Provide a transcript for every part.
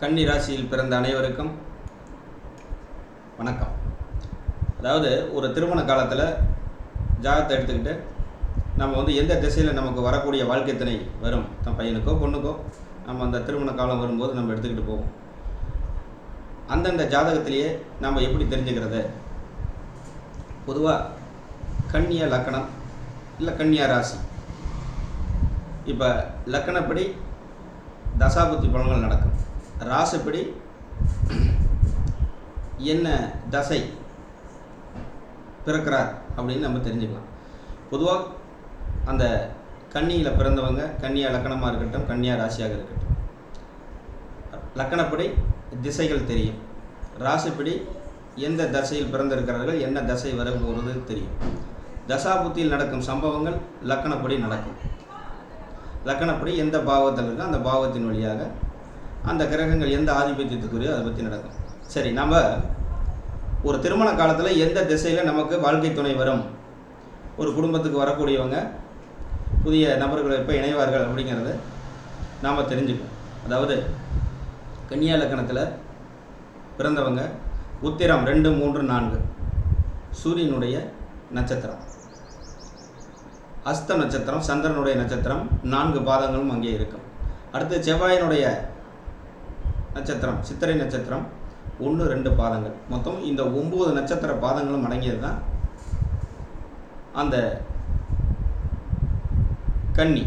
கன்னி ராசியில் பிறந்த அனைவருக்கும் வணக்கம். அதாவது ஒரு திருமண காலத்தில் ஜாகத்தை எடுத்துக்கிட்டு நம்ம வந்து எந்த திசையில் நமக்கு வரக்கூடிய வாழ்க்கை திணை வரும்? தன் பையனுக்கோ பொண்ணுக்கோ நம்ம அந்த திருமண காலம் வரும்போது நம்ம எடுத்துக்கிட்டு போவோம். அந்தந்த ஜாதகத்திலேயே நம்ம எப்படி தெரிஞ்சுக்கிறது? பொதுவாக கன்னியா லக்கணம் இல்லை கன்னியா ராசி. இப்போ லக்கணப்படி தசாபுத்தி பலன்கள் நடக்கும். ராசிப்படி என்ன தசை பிறக்கிறார் அப்படின்னு நம்ம தெரிஞ்சுக்கலாம். பொதுவாக அந்த கன்னியில் பிறந்தவங்க கன்னியா லக்கணமாக இருக்கட்டும் கன்னியா ராசியாக இருக்கட்டும். லக்கணப்படி திசைகள் தெரியும். ராசிப்படி எந்த தசையில் பிறந்திருக்கிறார்கள் என்ன தசை வரப்போகிறது தெரியும். தசாபுத்தியில் நடக்கும் சம்பவங்கள் லக்கணப்படி நடக்கும். லக்கணப்படி எந்த பாவத்தில் இருக்கோ அந்த பாவத்தின் வழியாக அந்த கிரகங்கள் எந்த ஆதிபத்தியத்துக்குரியோ அதை பற்றி நடக்கும். சரி நம்ம ஒரு திருமண காலத்தில் எந்த திசையில் நமக்கு வாழ்க்கை துணை வரும்? ஒரு குடும்பத்துக்கு வரக்கூடியவங்க புதிய நபர்கள் எப்போ இணைவார்கள் அப்படிங்கிறத நாம் தெரிஞ்சுக்கணும். அதாவது கன்னியா லக்கணத்தில் பிறந்தவங்க உத்திரம் ரெண்டு மூன்று நான்கு. சூரியனுடைய நட்சத்திரம். அஸ்த நட்சத்திரம் சந்திரனுடைய நட்சத்திரம் நான்கு பாதங்களும் அங்கே இருக்கும். அடுத்து செவ்வாயினுடைய நட்சத்திரம் சித்திரை நட்சத்திரம் ஒன்று ரெண்டு பாதங்கள். மொத்தம் இந்த ஒம்பது நட்சத்திர பாதங்களும் அடங்கியது தான் அந்த கன்னி.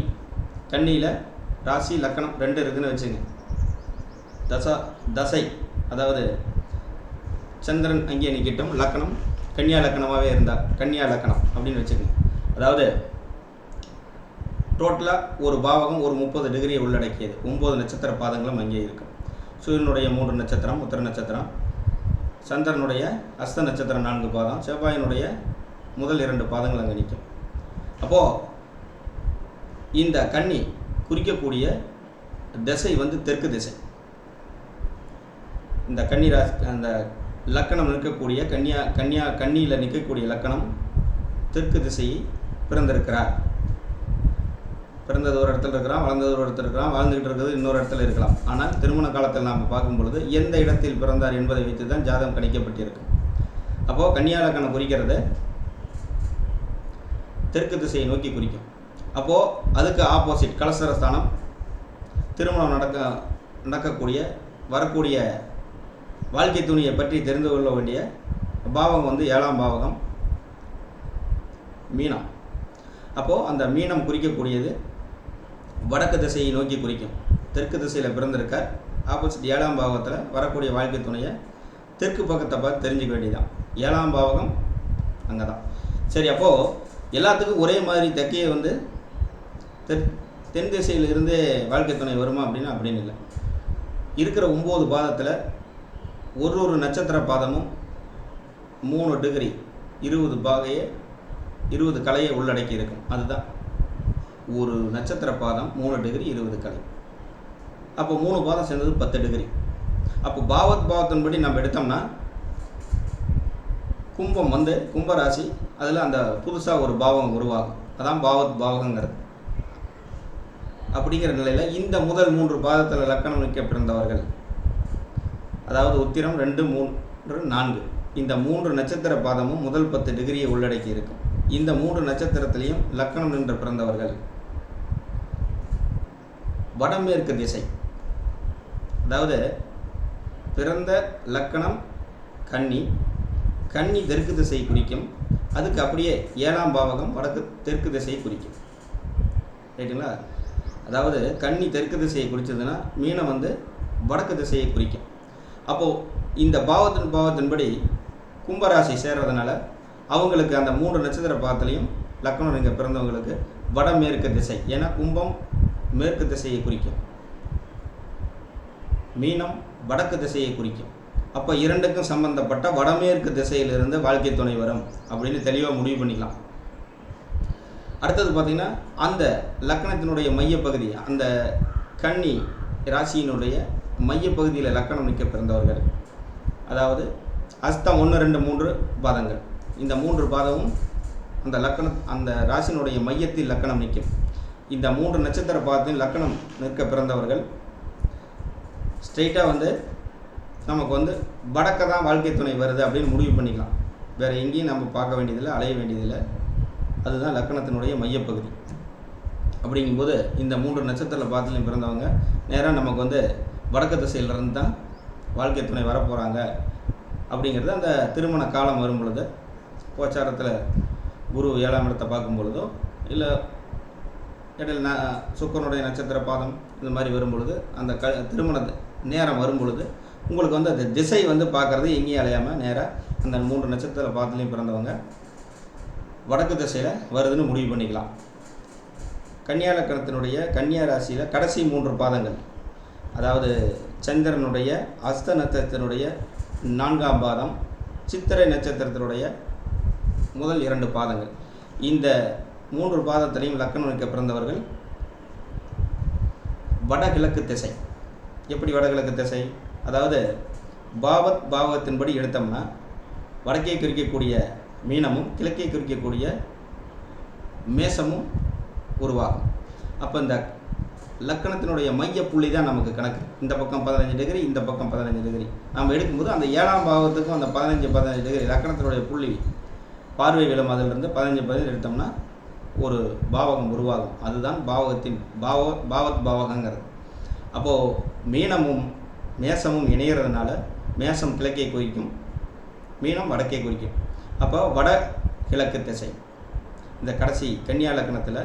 கன்னியில் ராசி லக்கணம் ரெண்டு இருக்குதுன்னு வச்சுங்க. தசா தசை அதாவது சந்திரன் அங்கே நிற்கட்டும் லக்கணம் கன்னியா லக்கணமாகவே இருந்தால் கன்னியா லக்கணம் அப்படின்னு வச்சுக்கோங்க அதாவது டோட்டலாக ஒரு பாவகம் ஒரு முப்பது டிகிரியை உள்ளடக்கியது. ஒம்பது நட்சத்திர பாதங்களும் அங்கே இருக்கும் சூரியனுடைய மூன்று நட்சத்திரம் உத்தர நட்சத்திரம் சந்திரனுடைய அஸ்த நட்சத்திரம் நான்கு பாதம் செவ்வாயினுடைய முதல் இரண்டு பாதங்கள் அங்கே நிற்கும். அப்போது இந்த கன்னி குறிக்கக்கூடிய திசை வந்து தெற்கு திசை. இந்த கன்னி ராசி அந்த லக்கணம் நிற்கக்கூடிய கன்னியா கன்னியா கன்னியில் நிற்கக்கூடிய லக்கணம் தெற்கு திசையை பிறந்திருக்கிறார். பிறந்தது ஒரு இடத்துல இருக்கிறான் வளர்ந்தது ஒரு இடத்துல இருக்கிறான் வாழ்ந்துகிட்டு இருக்கிறது இன்னொரு இடத்துல இருக்கலாம். ஆனால் திருமண காலத்தில் நாம் பார்க்கும் பொழுது எந்த இடத்தில் பிறந்தார் என்பதை வைத்து தான் ஜாதகம் கணிக்கப்பட்டிருக்கு. அப்போது கன்னியாலக்கணம் குறிக்கிறது தெற்கு திசையை நோக்கி குறிக்கும். அப்போது அதுக்கு ஆப்போசிட் கலசரஸ்தானம் திருமணம் நடக்க நடக்கக்கூடிய வரக்கூடிய வாழ்க்கை துணியை பற்றி தெரிந்து கொள்ள வேண்டிய பாவம் வந்து ஏழாம் பாவகம் மீனம். அப்போது அந்த மீனம் குறிக்கக்கூடியது வடக்கு திசையை நோக்கி குறிக்கும். தெற்கு திசையில் பிறந்திருக்கார். ஆப்போசிட் ஏழாம் பாவகத்தில் வரக்கூடிய வாழ்க்கை துணையை தெற்கு பக்கத்தை பார்த்து தெரிஞ்சுக்க வேண்டியதான் ஏழாம் பாவகம் அங்கே தான் சரி அப்போது எல்லாத்துக்கும் ஒரே மாதிரி தெற்கையை வந்து தென் தென் திசையிலிருந்தே வாழ்க்கை துணை வருமா அப்படின்னா அப்படின்னு இல்லை. இருக்கிற ஒம்பது பாதத்தில் ஒரு ஒரு நட்சத்திர பாதமும் மூணு டிகிரி இருபது பாகையை இருபது கலையை உள்ளடக்கி இருக்கும். அதுதான். ஒரு நட்சத்திர பாதம் மூணு டிகிரி இருபது கலை. அப்போ மூணு பாதம் சேர்ந்தது பத்து டிகிரி அப்போ பாவத் பாவத்தின்படி நம்ம எடுத்தோம்னா கும்பம் வந்து கும்பராசி அதில் அந்த புதுசாக ஒரு பாவம் உருவாகும். அதான் பாவத் பாவகங்கிறது. அப்படிங்கிற நிலையில் இந்த முதல் மூன்று பாதத்தில் லக்கணம் நிற்க பிறந்தவர்கள் அதாவது உத்திரம் ரெண்டு மூன்று நான்கு. இந்த மூன்று நட்சத்திர பாதமும் முதல் பத்து டிகிரியை உள்ளடக்கி இருக்கும் இந்த மூன்று நட்சத்திரத்திலையும் லக்கணம் நின்று பிறந்தவர்கள். வடமேற்கு திசை. அதாவது பிறந்த லக்கணம் கன்னி. கன்னி தெற்கு திசை குறிக்கும். அதுக்கு அப்படியே ஏழாம் பாவகம் வடக்கு தெற்கு திசையை குறிக்கும். ரைட்டுங்களா? அதாவது கன்னி தெற்கு திசையை குறித்ததுன்னா மீனம் வந்து வடக்கு திசையை குறிக்கும். அப்போது இந்த பாவத்தின் பாவத்தின்படி கும்பராசி சேர்றதுனால அவங்களுக்கு அந்த மூன்று நட்சத்திர பாவத்திலையும் லக்கணம் இங்கே பிறந்தவங்களுக்கு வடமேற்கு திசை. ஏன்னா கும்பம் மேற்கு திசையை குறிக்கும். மீனம் வடக்கு திசையை குறிக்கும். அப்போ இரண்டுக்கும் சம்பந்தப்பட்ட வடமேற்கு திசையிலிருந்து வாழ்க்கை துணை வரும் அப்படின்னு தெளிவாக முடிவு பண்ணிக்கலாம். அடுத்தது பார்த்திங்கன்னா அந்த லக்கணத்தினுடைய மையப்பகுதி அந்த கன்னி ராசியினுடைய மையப்பகுதியில் லக்கணம் நிற்க பிறந்தவர்கள் அதாவது அஸ்தம் ஒன்று ரெண்டு மூன்று பாதங்கள். இந்த மூன்று பாதமும் அந்த லக்கணம் அந்த ராசியினுடைய மையத்தில் லக்கணம் நிற்கும் இந்த மூன்று நட்சத்திர பார்த்து லக்கணம் நிற்க பிறந்தவர்கள். ஸ்ட்ரெயிட்டாக வந்து நமக்கு வந்து வடக்க தான் வாழ்க்கை துணை வருது அப்படின்னு முடிவு பண்ணிக்கலாம். வேறு எங்கேயும் நம்ம பார்க்க வேண்டியதில்லை அலைய வேண்டியதில்லை. அதுதான் லக்கணத்தினுடைய மையப்பகுதி. அப்படிங்கும்போது இந்த மூன்று நட்சத்திர பாத்திலையும் பிறந்தவங்க நேராக நமக்கு வந்து வடக்கு திசையிலிருந்து தான் வாழ்க்கை துணை வரப்போகிறாங்க அப்படிங்கிறது அந்த திருமண காலம் வரும் பொழுது கோச்சாரத்தில் குரு ஏழாம் இடத்தை பார்க்கும் பொழுதோ இல்லை இடையில் ந சுக்கரனுடைய நட்சத்திர பாதம் இந்த மாதிரி வரும்பொழுது அந்த க திருமண நேரம் வரும்பொழுது உங்களுக்கு வந்து அந்த திசை வந்து பார்க்குறது எங்கேயும் அலையாமல் நேராக அந்த மூன்று நட்சத்திர பாதத்துலேயும் பிறந்தவங்க வடக்கு திசையில் வருதுன்னு முடிவு பண்ணிக்கலாம். கன்னியா லக்கணத்தினுடைய கன்னியா ராசியில் கடைசி மூன்று பாதங்கள் அதாவது சந்திரனுடைய அஸ்த நட்சத்திரத்தினுடைய நான்காம் பாதம் சித்திரை நட்சத்திரத்தினுடைய முதல் இரண்டு பாதங்கள். இந்த மூன்று பாதத்திலையும் லக்கணம் பிறந்தவர்கள் வடகிழக்கு திசை. எப்படி வடகிழக்கு திசை? அதாவது பாவத் பாவத்தின்படி எடுத்தோம்னா வடக்கே குறிக்கக்கூடிய மீனமும் கிழக்கே குறிக்கக்கூடிய மேசமும் உருவாகும். அப்போ இந்த லக்கணத்தினுடைய மைய புள்ளி தான் நமக்கு கணக்கு. இந்த பக்கம் பதினஞ்சு டிகிரி இந்த பக்கம் பதினஞ்சு டிகிரி. நம்ம எடுக்கும்போது அந்த ஏழாம் பாவத்துக்கும் அந்த பதினஞ்சு பதினஞ்சு டிகிரி லக்கணத்தினுடைய புள்ளி பார்வை விழும். அதிலிருந்து பதினஞ்சு பதினஞ்சு எடுத்தோம்னா ஒரு பாவகம் உருவாகும். அதுதான் பாவகத்தின் பாவ பாவத் பாவகங்கிறது. அப்போது மீனமும் மேசமும் இணையிறதுனால மேசம் கிழக்கே குறிக்கும் மீனம் வடக்கே குறிக்கும் அப்போ வட கிழக்கு திசை. இந்த கடைசி கன்னியா லக்கணத்தில்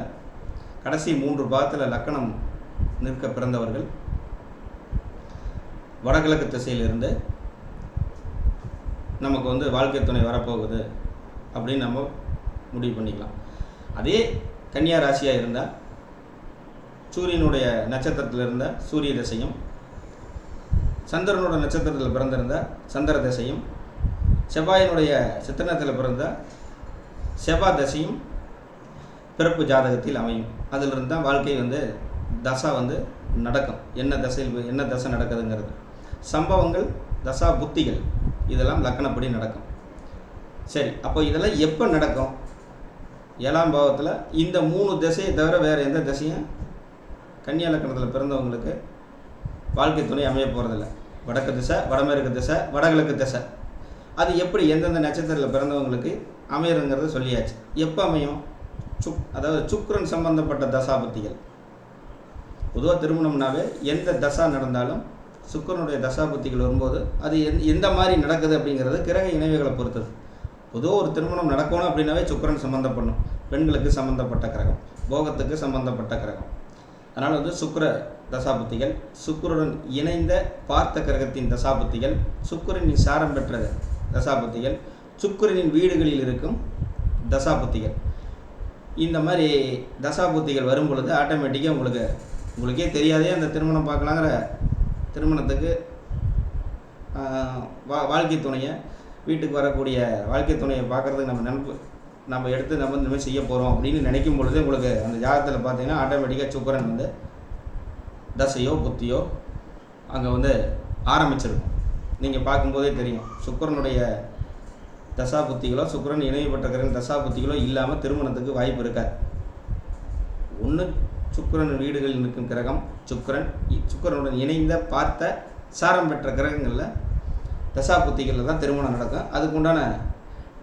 கடைசி மூன்று பாகத்தில் லக்கணம் நிற்க பிறந்தவர்கள் வடகிழக்கு திசையிலிருந்து நமக்கு வந்து வாழ்க்கை துணை வரப்போகுது அப்படின்னு நம்ம முடிவு பண்ணிக்கலாம். அதே கன்னியா ராசியாக இருந்தால் சூரியனுடைய நட்சத்திரத்தில் இருந்த சூரிய திசையும் சந்திரனோட நட்சத்திரத்தில் பிறந்திருந்தால் சந்திர திசையும் செவ்வாயினுடைய சித்திரத்தில் பிறந்த செவ்வாய் தசையும் பிறப்பு ஜாதகத்தில் அமையும். அதிலிருந்து தான் வாழ்க்கை வந்து தசா வந்து நடக்கும். என்ன தசையில் என்ன தசை நடக்குதுங்கிறது. சம்பவங்கள் தசா புத்திகள் இதெல்லாம் லக்கணப்படி நடக்கும். சரி அப்போ இதெல்லாம் எப்போ நடக்கும்? ஏழாம் பாவத்தில் இந்த மூணு திசையை தவிர வேறு எந்த திசையும் கன்னியா லக்கணத்தில் பிறந்தவங்களுக்கு வாழ்க்கை துணை அமைய போகிறதில்ல வடக்கு திசை வடமேற்கு திசை வடகிழக்கு திசை. அது எப்படி எந்தெந்த நட்சத்திரத்தில் பிறந்தவங்களுக்கு அமையறங்கிறத சொல்லியாச்சு. எப்போ அமையும்? சுக் அதாவது சுக்கிரன் சம்பந்தப்பட்ட தசாபுத்திகள் பொதுவாக திருமணம்னாவே எந்த தசா நடந்தாலும் சுக்கரனுடைய தசாபுத்திகள் வரும்போது அது எந் எந்த மாதிரி நடக்குது அப்படிங்கிறது கிரக இணைவுகளை பொறுத்தது. பொதுவாக ஒரு திருமணம் நடக்கணும் அப்படின்னாவே சுக்கரன் சம்மந்தப்படணும் பெண்களுக்கு சம்மந்தப்பட்ட கிரகம். போகத்துக்கு சம்மந்தப்பட்ட கிரகம். அதனால் வந்து சுக்கர தசாபுத்திகள் சுக்கிரனுடன் இணைந்த பார்த்த கிரகத்தின் தசாபுத்திகள் சுக்கரனின் சாரம் பெற்ற தசாபுத்திகள் சுக்கரனின் வீடுகளில் இருக்கும் தசாபுத்திகள் இந்த மாதிரி தசாபுத்திகள் வரும் பொழுது ஆட்டோமேட்டிக்காக உங்களுக்கு உங்களுக்கே தெரியாதே அந்த திருமணம் பார்க்கலாங்கிற திருமணத்துக்கு வா வாழ்க்கை துணையை வீட்டுக்கு வரக்கூடிய வாழ்க்கை துணையை பார்க்குறதுக்கு நம்ம நினப்பு நம்ம எடுத்து நம்ம இந்த மாதிரி செய்ய போகிறோம் அப்படின்னு நினைக்கும் பொழுது உங்களுக்கு அந்த ஜாதகத்தில் பார்த்தீங்கன்னா ஆட்டோமேட்டிக்காக சுக்கரன் வந்து தசையோ புத்தியோ அங்கே வந்து ஆரம்பிச்சிருக்கும். நீங்கள் பார்க்கும்போதே தெரியும். சுக்கரனுடைய தசா புத்திகளோ சுக்கரன் இணையப்பட்ட தசா புத்திகளோ இல்லாமல் திருமணத்துக்கு வாய்ப்பு இருக்காது ஒன்று சுக்கரன் வீடுகளில் இருக்கும் கிரகம் சுக்கரன் சுக்கரனுடன் சுக்கிரனுடன் இணைந்த பார்த்த சாரம் பெற்ற கிரகங்களில் தசா புத்திகளில் தான் திருமணம் நடக்கும். அதுக்குண்டான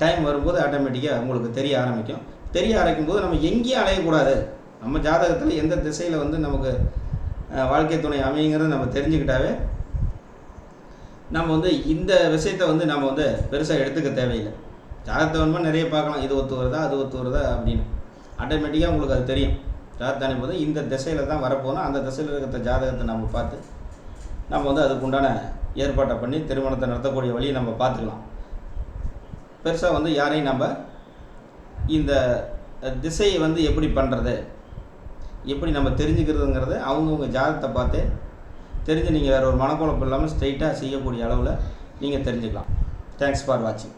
டைம் வரும்போது ஆட்டோமேட்டிக்காக உங்களுக்கு தெரிய ஆரம்பிக்கும். தெரிய ஆரம்பிக்கும் போது நம்ம எங்கேயும் அலையக்கூடாது. நம்ம ஜாதகத்தில் எந்த திசையில் வந்து நமக்கு வாழ்க்கை துணை அமையுங்கிறத நம்ம தெரிஞ்சுக்கிட்டாவே நம்ம வந்து இந்த விஷயத்தை வந்து நம்ம வந்து பெருசாக எடுத்துக்க தேவையில்லை. ஜாதகத்தை வேணுமா நிறைய பார்க்கலாம். இது ஒத்து வருதா அது ஒத்து வருதா அப்படின்னு. ஆட்டோமேட்டிக்காக உங்களுக்கு அது தெரியும். ஜாதகத்தானே அனுப்பும்போது இந்த திசையில் தான் வரப்போனால் அந்த திசையில் இருக்கிற ஜாதகத்தை நம்ம பார்த்து நம்ம வந்து அதுக்குண்டான ஏற்பாட்டை பண்ணி திருமணத்தை நடத்தக்கூடிய வழியை நம்ம பார்த்துக்கலாம். பெருசாக வந்து யாரையும் நம்ம இந்த திசையை வந்து எப்படி பண்ணுறது எப்படி நம்ம தெரிஞ்சுக்கிறதுங்கிறத அவங்கவுங்க ஜாதகத்தை பார்த்து தெரிஞ்சு நீங்கள் வேறு ஒரு மனக்குழப்பம் இல்லாமல் ஸ்ட்ரைட்டாக செய்யக்கூடிய அளவில் நீங்கள் தெரிஞ்சுக்கலாம். தேங்க்ஸ் ஃபார் வாட்சிங்